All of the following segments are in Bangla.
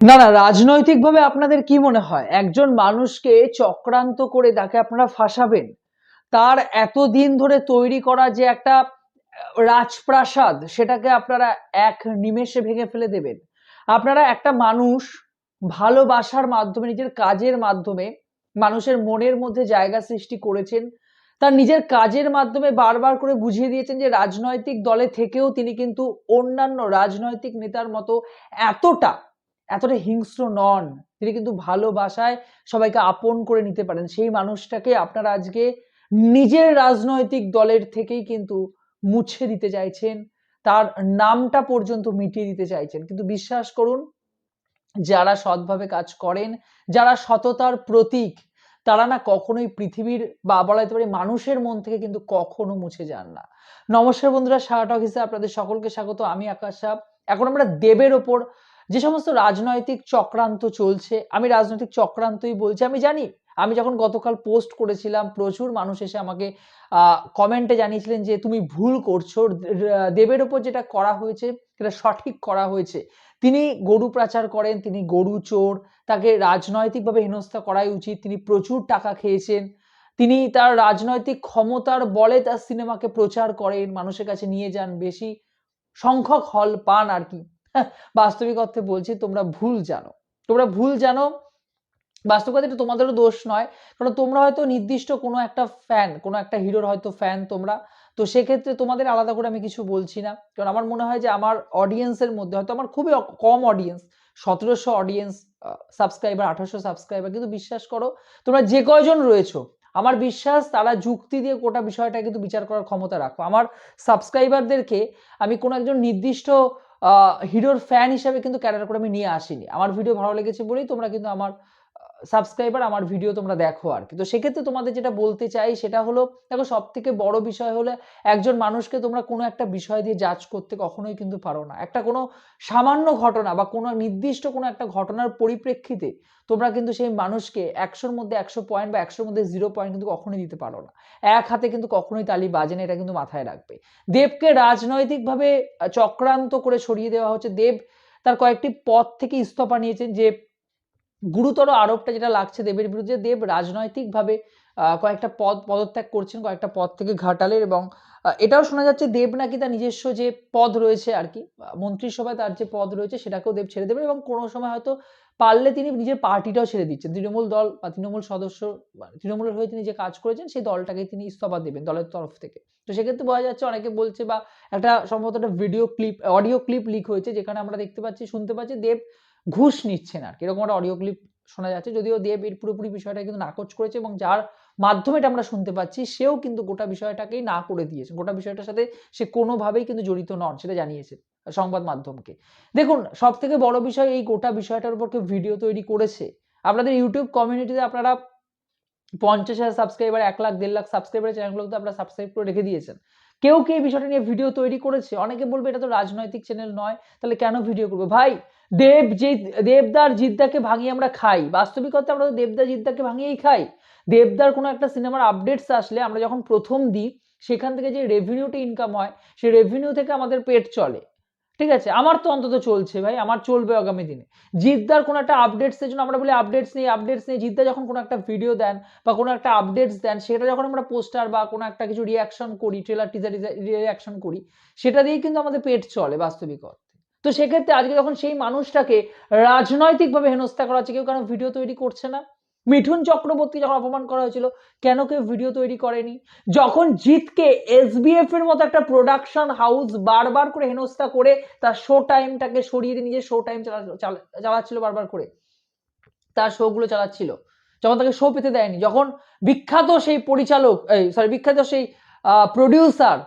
না না, রাজনৈতিকভাবে আপনাদের কি মনে হয়? একজন মানুষকে চক্রান্ত করে তাকে আপনারা ফাঁসাবেন? তার এতদিন ধরে তৈরি করা যে একটা রাজপ্রাসাদ, সেটাকে আপনারা এক নিমেষে ভেঙে ফেলে দেবেন। আপনারা একটা মানুষ ভালোবাসার মাধ্যমে, নিজের কাজের মাধ্যমে, মানুষের মনের মধ্যে জায়গা সৃষ্টি করেছেন। তার নিজের কাজের মাধ্যমে বারবার করে বুঝিয়ে দিয়েছেন যে রাজনৈতিক দলে থেকেও তিনি কিন্তু অন্যান্য রাজনৈতিক নেতার মতো এতটা এতটা হিংস্র নন, তিনি কিন্তু ভালোবাসায় সবাইকে আপন করে নিতে পারেন। সেই মানুষটাকে আপনারা আজকে নিজের রাজনৈতিক দলের থেকেই কিন্তু মুছে দিতে চাইছেন, তার নামটা পর্যন্ত মিটিয়ে দিতে চাইছেন। কিন্তু বিশ্বাস করুন, যারা সৎভাবে কাজ করেন, যারা সততার প্রতীক, তারা না কখনোই পৃথিবীর বা বলা যেতে পারে মানুষের মন থেকে কিন্তু কখনো মুছে যান না। নমস্কার বন্ধুরা সারাটক হিসেবে আপনাদের সকলকে স্বাগত। আমি আকাশ সাপ। এখন আমরা দেবের ওপর যে সমস্ত রাজনৈতিক চক্রান্ত চলছে, আমি রাজনৈতিক চক্রান্তই বলছি। আমি জানি, আমি যখন গতকাল পোস্ট করেছিলাম, প্রচুর মানুষ এসে আমাকে কমেন্টে জানিয়েছিলেন যে, তুমি ভুল করছ। দেবের ওপর যেটা করা হয়েছে, সেটা সঠিক করা হয়েছে। তিনি গরু পাচার করেন, তিনি গরু চোর, তাকে রাজনৈতিকভাবে হেনস্থা করাই উচিত। তিনি প্রচুর টাকা খেয়েছেন। তিনি তার রাজনৈতিক ক্ষমতার বলে তার সিনেমাকে প্রচার করেন, মানুষের কাছে নিয়ে যান বেশি। সংখ্যক হল পান আর কি। বাস্তবিক অর্থে বলছি, তোমরা ভুল জানো। তোমরা ভুল জানো বাস্তব কথা এটা তোমাদেরও দোষ নয়, কারণ তোমরা হয়তো নির্দিষ্ট কোনো একটা ফ্যান কোনো একটা হিরোর হয়তো ফ্যান তোমরা। তো সেক্ষেত্রে তোমাদের আলাদা করে আমি কিছু বলছি না, কারণ আমার মনে হয় যে আমার অডিয়েন্সের মধ্যে হয়তো আমার খুবই কম অডিয়েন্স সতেরোশো অডিয়েন্স সাবস্ক্রাইবার আঠারোশো সাবস্ক্রাইবার কিন্তু বিশ্বাস করো, তোমরা যে কয়জন রয়েছো, আমার বিশ্বাস তারা যুক্তি দিয়ে গোটা বিষয়টা কিন্তু বিচার করার ক্ষমতা রাখো। আমার সাবস্ক্রাইবারদেরকে আমি কোনো একজন নির্দিষ্ট হিরোর ফ্যান হিসাবে কিন্তু ক্যারিয়ার করে আমি নিয়ে আসিনি। আমার ভিডিও ভালো লেগেছে বলেই তোমরা কিন্তু আমার সাবস্ক্রাইবার আমার ভিডিও তোমরা দেখো আর কি। তো সেক্ষেত্রে তোমাদের যেটা বলতে চাই সেটা হলো, দেখো সব থেকে বড় বিষয় হলো একজন মানুষকে তোমরা কোনো একটা বিষয় দিয়ে জাজ করতে কখনোই কিন্তু পারো না। একটা কোনো সামান্য ঘটনা বা কোনো নির্দিষ্ট কোনো একটা ঘটনার পরিপ্রেক্ষিতে তোমরা কিন্তু সেই মানুষকে একশোর মধ্যে একশো পয়েন্ট বা একশোর মধ্যে জিরো পয়েন্ট কিন্তু কখনোই দিতে পারো না। এক হাতে কিন্তু কখনোই তালি বাজে না, এটা কিন্তু মাথায় রাখবে। দেবকে রাজনৈতিকভাবে চক্রান্ত করে সরিয়ে দেওয়া হচ্ছে। দেব তার কয়েকটি পদ থেকে ইস্তফা নিয়েছেন যে গুরুতর আরোপটা যেটা লাগছে দেবের বিরুদ্ধে, দেব রাজনৈতিকভাবে কয়েকটা পদ পদত্যাগ করছেন, কয়েকটা পদ থেকে ঘাটালের এবং এটাও শোনা যাচ্ছে দেব নাকি তার নিজস্ব যে পদ রয়েছে আর কি মন্ত্রিসভায় তার যে পদ রয়েছে সেটাকেও দেব ছেড়ে দেবেন এবং কোনো সময় হয়তো পারলে তিনি নিজের পার্টিটাও ছেড়ে দিচ্ছেন। তৃণমূল দল বা তৃণমূল সদস্য তৃণমূলের হয়ে তিনি যে কাজ করেছেন সেই দলটাকে তিনি ইস্তফা দেবেন দলের তরফ থেকে। তো সেক্ষেত্রে বোঝা যাচ্ছে অনেকে বলছে বা একটা সম্ভবত একটা video clip, audio clip leak হয়েছে যেখানে আমরা দেখতে পাচ্ছি, শুনতে পাচ্ছি দেব ঘুষ নিচ্ছেন আর এরকম একটা অডিও ক্লিপ শোনা যাচ্ছে। যদিও দেব পুরোপুরি বিষয়টা কিন্তু নাকচ করেছে এবং যার মাধ্যমে এটা আমরা শুনতে পাচ্ছি, সেও কিন্তু গোটা বিষয়টাকেই না করে দিয়েছে। গোটা বিষয়টার সাথে সে কোনোভাবেই কিন্তু জড়িত নন, সেটা জানিয়েছে সংবাদ মাধ্যমকে। দেখুন সব থেকে বড় বিষয় এই গোটা বিষয়টার উপর কেউ ভিডিও তৈরি করেছে। আপনাদের ইউটিউব কমিউনিটিতে আপনারা পঞ্চাশ হাজার সাবস্ক্রাইবার এক লাখ, দেড় লাখ সাবস্ক্রাইবার চ্যানেলগুলোতে আপনারা সাবস্ক্রাইব করে রেখে দিয়েছেন। কেউ কি এই বিষয়টা নিয়ে ভিডিও তৈরি করেছে? অনেকে বলবে এটা তো রাজনৈতিক চ্যানেল নয়, তাহলে কেন ভিডিও করবে? ভাই দেব যে, দেবদার জিদ্দাকে ভাঙিয়ে আমরা খাই। বাস্তবিকতা আমরা দেবদার জিদ্দাকে ভাঙিয়েই খাই। দেবদার কোনো একটা সিনেমার আপডেটস আসলে আমরা যখন প্রথম দিই, সেখান থেকে যে রেভিনিউটা ইনকাম হয় সেই রেভিনিউ থেকে আমাদের পেট চলে। ঠিক আছে? আমার তো অন্তত চলছে ভাই, আমার চলবে আগামী দিনে। জিদ্দার কোনো একটা আপডেটসের জন্য আমরা বলি আপডেটস নেই আপডেটস নেই। জিদ্দা যখন কোনো একটা ভিডিও দেন বা কোনো একটা আপডেটস দেন, সেটা যখন আমরা পোস্টার বা কোনো একটা কিছু রিয়াকশন করি ট্রেলার টিজার রিয়াকশন করি, সেটা দিয়েই কিন্তু আমাদের পেট চলে বাস্তবিক অর্থে। তো সেক্ষেত্রে আজকে যখন সেই মানুষটাকে রাজনৈতিকভাবে হেনস্থা করা হচ্ছে, কেউ কেন ভিডিও তৈরি করছে না? মিঠুন চক্রবর্তী যখন অপমান করা হয়েছিল, কেন কেউ ভিডিও তৈরি করেনি? যখন জিতকে এসবিএফ এর মতো একটা প্রোডাকশন হাউস বারবার করে হেনস্থা করে তার শো টাইমটাকে সরিয়ে দিয়ে নিজের শো টাইম চালাচ্ছিল বারবার করে, তার শো গুলো চালাচ্ছিল, যখন তাকে শো পেতে দেয়নি, যখন বিখ্যাত সেই পরিচালক সরি বিখ্যাত সেই প্রডিউসার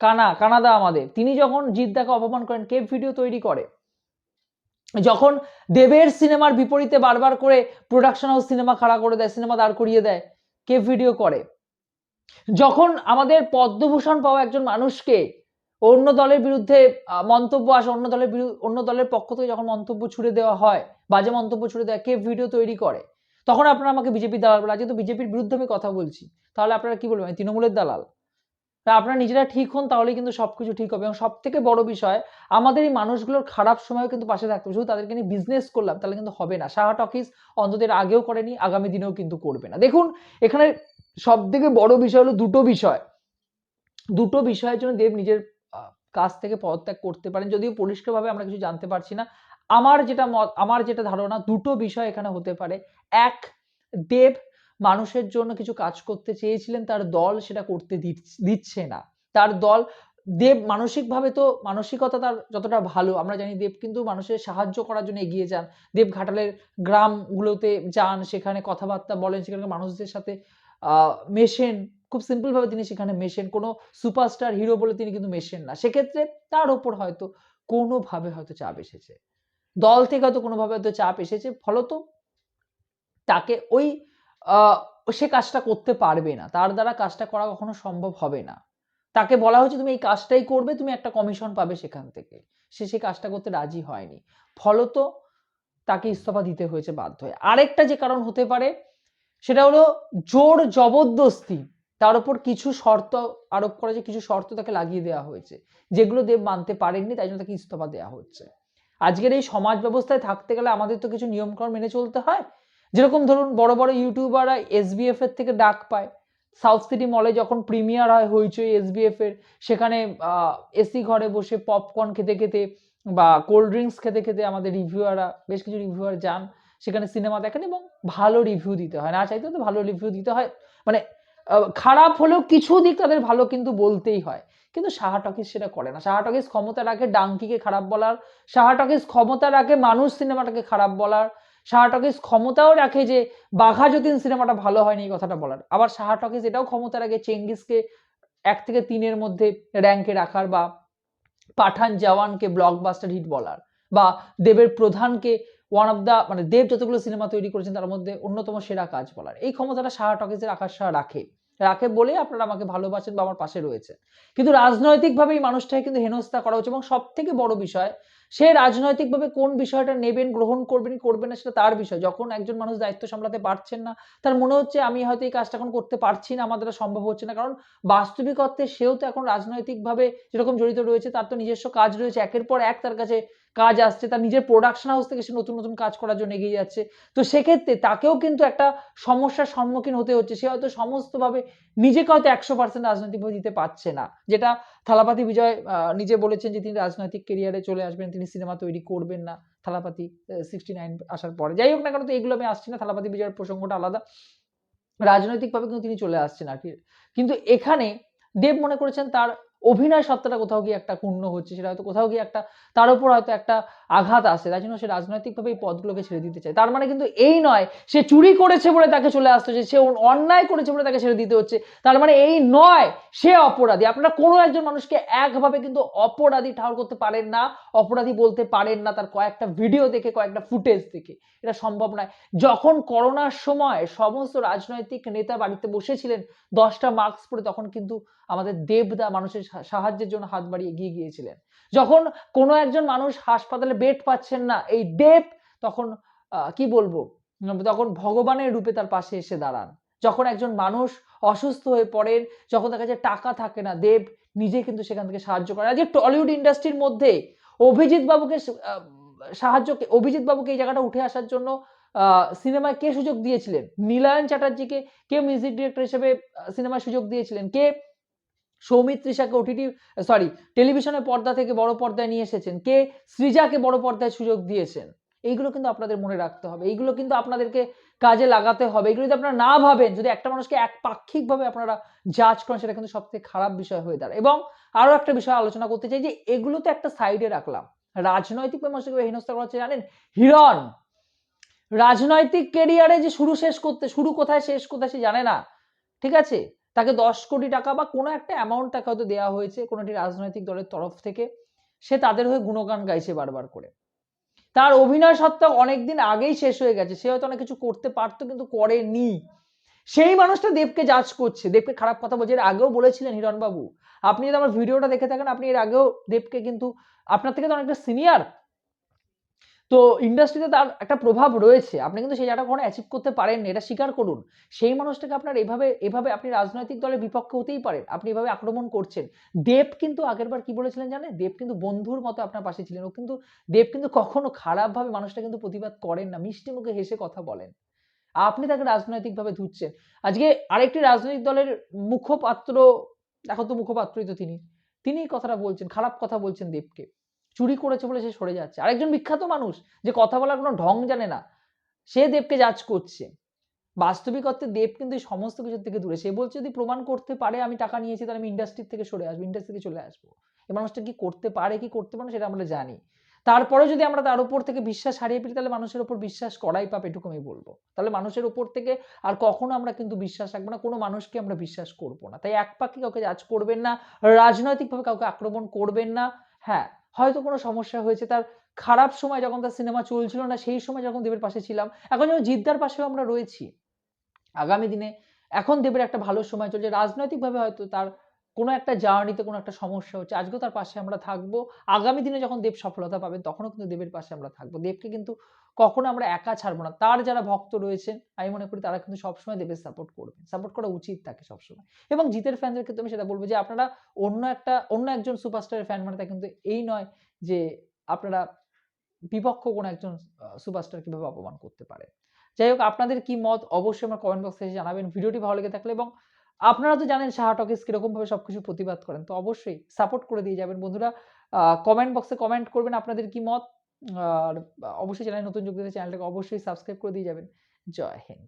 কানা, কানাদা আমাদের। তিনি যখন জিদ্দাকে অপমান করেন, কে ভিডিও তৈরি করে? যখন দেবের সিনেমার বিপরীতে বারবার করে প্রোডাকশন হাউস সিনেমা খাড়া করে দেয়, সিনেমা দাঁড় করিয়ে দেয়, কে ভিডিও করে? যখন আমাদের পদ্মভূষণ পাওয়া একজন মানুষকে অন্য দলের বিরুদ্ধে মন্তব্য আসে, অন্য দলের অন্য দলের পক্ষ থেকে যখন মন্তব্য ছুড়ে দেওয়া হয়, বাজে মন্তব্য ছুড়ে দেওয়া কে ভিডিও তৈরি করে? তখন আপনারা আমাকে বিজেপির দালাল বলে, আজকে তো বিজেপির বিরুদ্ধে আমি কথা বলছি। তাহলে আপনারা কি বলবেন? তৃণমূলের দালাল। তা আপনারা নিজেরা ঠিক হন, তাহলেই কিন্তু সব কিছু ঠিক হবে। এবং সব থেকে বড় বিষয়, আমাদের এই মানুষগুলোর খারাপ সময়ও কিন্তু পাশে থাকতে হবে। শুধু তাদেরকে নিয়ে বিজনেস করলাম, তাহলে কিন্তু হবে না। সাহা টকিস অন্তত এর আগেও করেনি, আগামী দিনেও কিন্তু করবে না। দেখুন, এখানে সব থেকে বড় বিষয় হলো দুটো বিষয়। দুটো বিষয়ের জন্য দেব নিজের কাজ থেকে পদত্যাগ করতে পারেন। যদিও পরিষ্কারভাবে আমরা কিছু জানতে পারছি না। আমার যেটা মত, আমার যেটা ধারণা, দুটো বিষয় এখানে হতে পারে। এক, দেব মানুষের জন্য কিছু কাজ করতে চেয়েছিলেন, তার দল সেটা করতে দিচ্ছ- না। তার দল, দেব মানসিকভাবে তো মানসিকতা তার যতটা ভালো, আমরা জানি দেব কিন্তু মানুষের সাহায্য করার জন্য এগিয়ে যান। দেব ঘাটালের গ্রামগুলোতে যান, সেখানে কথাবার্তা বলেন সেখানকার মানুষদের সাথে মেশেন। খুব সিম্পল ভাবে তিনি সেখানে মেশেন। কোনো সুপারস্টার, হিরো বলে তিনি কিন্তু মেশেন না। সেক্ষেত্রে তার ওপর হয়তো কোনোভাবে হয়তো চাপ এসেছে। দল থেকে হয়তো কোনোভাবে হয়তো চাপ এসেছে, ফলত তাকে ওই সে কাজটা করতে পারবে না। তার দ্বারা কাজটা করা কখনো সম্ভব হবে না। তাকে বলা হয়েছে, তুমি এই কাজটাই করবে, তুমি একটা কমিশন পাবে সেখান থেকে। সে সেই কাজটা করতে রাজি হয়নি। ফলত তাকে ইস্তফা দিতে হয়েছে বাধ্য হয়ে। আরেকটা যে কারণ হতে পারে, সেটা হলো জোর জবরদস্তি। তার উপর কিছু শর্ত আরোপ করা যে কিছু শর্ত তাকে লাগিয়ে দেওয়া হয়েছে, যেগুলো দেব মানতে পারেননি, তাই জন্য তাকে ইস্তফা দেওয়া হচ্ছে। আজকের এই সমাজ ব্যবস্থায় থাকতে গেলে আমাদের তো কিছু নিয়মকানুন মেনে চলতে হয়। যেরকম ধরুন বড় বড় ইউটিউবাররা এসবিএফ এর থেকে ডাক পায়। সাউথ সিটি মলে যখন প্রিমিয়ার হয় হইচই এসবিএফ এর, সেখানে এসি ঘরে বসে পপকর্ন খেতে খেতে বা কোল্ড ড্রিঙ্কস খেতে খেতে আমাদের রিভিউয়াররা বেশ কিছু রিভিউয়ার যান, সেখানে সিনেমা দেখেন এবং ভালো রিভিউ দিতে হয়। না চাইতে তো ভালো রিভিউ দিতে হয়। মানে খারাপ হলেও কিছু দিক তাদের ভালো কিন্তু বলতেই হয়। কিন্তু সাহা টকিজ সেটা করে না। সাহা টকিজ ক্ষমতা রাখে ডাঙ্কিকে খারাপ বলার সাহা টকিজ ক্ষমতা রাখে মানুষ সিনেমাটাকে খারাপ বলার সাহা টকিজ ক্ষমতাও রাখে যে বাঘা যতীন সিনেমাটা ভালো হয়নি এই কথাটা বলার। আবার সাহা টকিজ এটাও ক্ষমতা রাখে চেঙ্গিসকে এক থেকে তিনের মধ্যে র্যাঙ্কে রাখার বা পাঠান জওয়ানকে ব্লকবাস্টার হিট বলার বা দেবের প্রধানকে ওয়ান অফ দ্য মানে দেব যতগুলো সিনেমা তৈরি করেছেন তার মধ্যে অন্যতম সেরা কাজ বলার। এই ক্ষমতাটা সাহা টকিজের আকাশ সাহা রাখে। রাখে বলে আপনারা আমাকে ভালোবাসেন বা আমার পাশে রয়েছে কিন্তু রাজনৈতিকভাবে এই মানুষটাকে কিন্তু হেনস্থা করা হচ্ছে এবং সব থেকে বড় বিষয় সে রাজনৈতিকভাবে কোন বিষয়টা নেবেন, গ্রহণ করবেন করবেন না সেটা তার বিষয়। যখন একজন মানুষ দায়িত্ব সামলাতে পারছেন না, তার মনে হচ্ছে আমি হয়তো এই কাজটা এখন করতে পারছি না আমাদের সম্ভব হচ্ছে না। কারণ বাস্তবিক অর্থে সেও তো এখন রাজনৈতিকভাবে যেরকম জড়িত রয়েছে, তার তো নিজস্ব কাজ রয়েছে, একের পর এক তার কাছে কাজ আসছে, তার নিজের প্রোডাকশন হাউস থেকে সে নতুন নতুন কাজ করার জন্য এগিয়ে যাচ্ছে। তো সেক্ষেত্রে তাকেও কিন্তু একটা সমস্যার সম্মুখীন হতে হচ্ছে। সে হয়তো সমস্তভাবে নিজেকে হয়তো একশো পার্সেন্ট রাজনৈতিকভাবে দিতে পারছে না। যেটা থালাপাতি বিজয় নিজে বলেছেন যে তিনি রাজনৈতিক কেরিয়ারে চলে আসবেন, তিনি সিনেমা তৈরি করবেন না থালাপাতি সিক্সটি নাইন আসার পরে। যাই হোক না কেন তো এগুলো আমি আসছি না, থালাপাতি বিজয়ের প্রসঙ্গটা আলাদা। রাজনৈতিকভাবে কিন্তু তিনি চলে আসছেন আর কি। কিন্তু এখানে দেব মনে করেছেন তার অভিনয় সত্তাটা কোথাও গিয়ে একটা পূর্ণ হচ্ছে, সেটা হয়তো কোথাও গিয়ে একটা, তার উপর হয়তো একটা আঘাত আসে, তাই জন্য সে রাজনৈতিকভাবে এই পদগুলোকে ছেড়ে দিতে চায়। তার মানে কিন্তু এই নয়, সে চুরি করেছে বলে তাকে চলে আসতে হচ্ছে, সে অন্যায় করেছে বলে তাকে ছেড়ে দিতে হচ্ছে। তার মানে এই নয়, সে অপরাধী। আপনারা কোনো একজন মানুষকে একভাবে কিন্তু অপরাধী ঠাউর করতে পারেন না, অপরাধী বলতে পারেন না, তার কয়েকটা ভিডিও দেখে, কয়েকটা ফুটেজ দেখে। এটা সম্ভব নয়। যখন করোনার সময় সমস্ত রাজনৈতিক নেতা বাড়িতে বসেছিলেন, দশটা মার্কস পরে, তখন কিন্তু আমাদের দেবদা মানুষের সাহায্যের জন্য হাত বাড়িয়ে এগিয়ে গিয়েছিলেন। যখন কোনো একজন মানুষ হাসপাতালে বেড পাচ্ছেন না, এই দেব তখন কি বলব? তখন ভগবানের রূপে তার পাশে এসে দাঁড়ান। যখন একজন মানুষ অসুস্থ হয়ে পড়েন, যখন তার কাছে টাকা থাকে না, দেব নিজে কিন্তু সেখান থেকে সাহায্য করেন। আজকে টলিউড ইন্ডাস্ট্রির মধ্যে অভিজিৎ বাবুকে সাহায্য অভিজিৎ বাবুকে এই জায়গাটা উঠে আসার জন্য সিনেমায় কে সুযোগ দিয়েছিলেন? নীলায়ন চ্যাটার্জিকে কে মিউজিক ডিরেক্টর হিসেবে সিনেমায় সুযোগ দিয়েছিলেন? কে সৌমিত ওটিটি সরি টেলিভিশনের পর্দা থেকে বড় পর্দায় নিয়ে এসেছেন। কে? সৃজাকে বড় পর্দায় সুযোগ দিয়েছেন। এইগুলো কিন্তু আপনাদের মনে রাখতে হবে। এইগুলো কিন্তু আপনাদেরকে কাজে লাগাতে হবে। এগুলো যদি আপনারা না ভাবেন, যদি একটা মানুষকে এক পাক্ষিকভাবে আপনারা জাজ করেন, সেটা কিন্তু সবথেকে খারাপ বিষয় হয়ে দাঁড়ায়। এবং আরও একটা বিষয় আলোচনা করতে চাই যে এগুলো তো একটা সাইডে রাখলাম। রাজনৈতিক মানুষকে হেনস্থা করা হচ্ছে, জানেন? হিরণ, রাজনৈতিক কেরিয়ারে যে শুরু শেষ করতে, শুরু কোথায়, শেষ কোথায় সে জানে না। ঠিক আছে? তাকে দশ কোটি টাকা বা কোনো একটা অ্যামাউন্ট তাকে হয়তো দেওয়া হয়েছে কোনো একটি রাজনৈতিক দলের তরফ থেকে, সে তাদের হয়ে গুণগান গাইছে বারবার করে। তার অভিনয় সত্ত্বা অনেকদিন আগেই শেষ হয়ে গেছে, সে হয়তো অনেক কিছু করতে পারতো কিন্তু করেনি। সেই মানুষটা দেবকে জাজ করছে, দেবকে খারাপ কথা বলছে। এর আগেও বলেছিলেন হিরণবাবু, আপনি যদি আমার ভিডিওটা দেখে থাকেন, আপনি এর আগেও দেবকে কিন্তু, আপনার থেকে তো অনেকটা সিনিয়র তো ইন্ডাস্ট্রিতে তার একটা প্রভাব রয়েছে। আপনি কিন্তু সেই জায়গাটা কখনো অ্যাচিভ করতে পারেননি, এটা স্বীকার করুন। সেই মানুষটাকে আপনার এভাবে এভাবে আপনি রাজনৈতিক দলের বিপক্ষে হতেই পারেন। আপনি এভাবে আক্রমণ করছেন। দেব কিন্তু আগেরবার কি বলেছিলেন জানেন? দেব কিন্তু বন্ধুর মতো আপনার পাশে ছিলেন। ও কিন্তু, দেব কিন্তু কখনো খারাপভাবে মানুষটা কিন্তু প্রতিবাদ করেন না। মিষ্টি মুখে হেসে কথা বলেন। আপনি তাকে রাজনৈতিকভাবে ধুচ্ছেন। আজকে আরেকটি রাজনৈতিক দলের মুখপাত্র, এখন তো মুখপাত্রই তো তিনি। তিনি কথাটা বলছেন, খারাপ কথা বলছেন দেবকে। চুরি করেছে বলে সে সরে যাচ্ছে। আরেকজন বিখ্যাত মানুষ যে কথা বলার কোনো ঢং জানে না, সে দেবকে জাজ করছে। বাস্তবিক অর্থে দেব কিন্তু এই সমস্ত কিছুর থেকে দূরে। সে বলছে, যদি প্রমাণ করতে পারে আমি টাকা নিয়েছি, তাহলে আমি ইন্ডাস্ট্রির থেকে সরে আসব ইন্ডাস্ট্রি থেকে চলে আসব। এই মানুষটা কি করতে পারে, কি করতে পারে সেটা আমরা জানি। তারপরে যদি আমরা তার উপর থেকে বিশ্বাস হারিয়ে ফেলি, তাহলে মানুষের উপর বিশ্বাস করাই পাপ এটুকু আমি বলব। তাহলে মানুষের উপর থেকে আর কখনো আমরা কিন্তু বিশ্বাস রাখব না, কোনো মানুষকে আমরা বিশ্বাস করব না। তাই এক পাখি কাউকে জাজ করবেন না, রাজনৈতিকভাবে কাউকে আক্রমণ করবেন না হ্যাঁ। হয়তো কোনো সমস্যা হয়েছে। তার খারাপ সময় যখন তার সিনেমা চলছিল না, সেই সময় যখন দেবের পাশে ছিলাম, এখন যেমন জিদ্দার পাশেও আমরা রয়েছি। আগামী দিনে এখন দেবের একটা ভালো সময় চলছে। রাজনৈতিকভাবে হয়তো তার কোনো একটা জার্নিতে কোনো একটা সমস্যা হচ্ছে, আজকেও তার পাশে আমরা থাকব। আগামী দিনে যখন দেব সফলতা পাবেন তখনও কিন্তু দেবের পাশে আমরা থাকব। দেবকে কিন্তু কখনো আমরা একা ছাড়বো না। তার যারা ভক্ত রয়েছেন, আমি মনে করি তারা কিন্তু সবসময় দেবের সাপোর্ট করবে সাপোর্ট করা উচিত তাকে সবসময়। এবং জিতের ফ্যানদের ক্ষেত্রে আমি সেটা বলব যে, আপনারা অন্য একটা, অন্য একজন সুপারস্টারের ফ্যান মানে তা কিন্তু এই নয় যে, আপনারা বিপক্ষ কোনো একজন সুপারস্টার কীভাবে অপমান করতে পারে যাই হোক, আপনাদের কি মত অবশ্যই আমার কমেন্ট বক্সে জানাবেন। ভিডিওটি ভালো লেগে থাকলে এবং আপনারা তো জানেন সাহা টকিস কীরকম ভাবে সবকিছু প্রতিবাদ করেন, তো অবশ্যই সাপোর্ট করে দিয়ে যাবেন। বন্ধুরা কমেন্ট বক্সে কমেন্ট করবেন আপনাদের কি মত, আর অবশ্যই চ্যানেল নতুন যোগ চ্যানেলটাকে অবশ্যই সাবস্ক্রাইব করে দিয়ে যাবেন। জয় হিন্দ।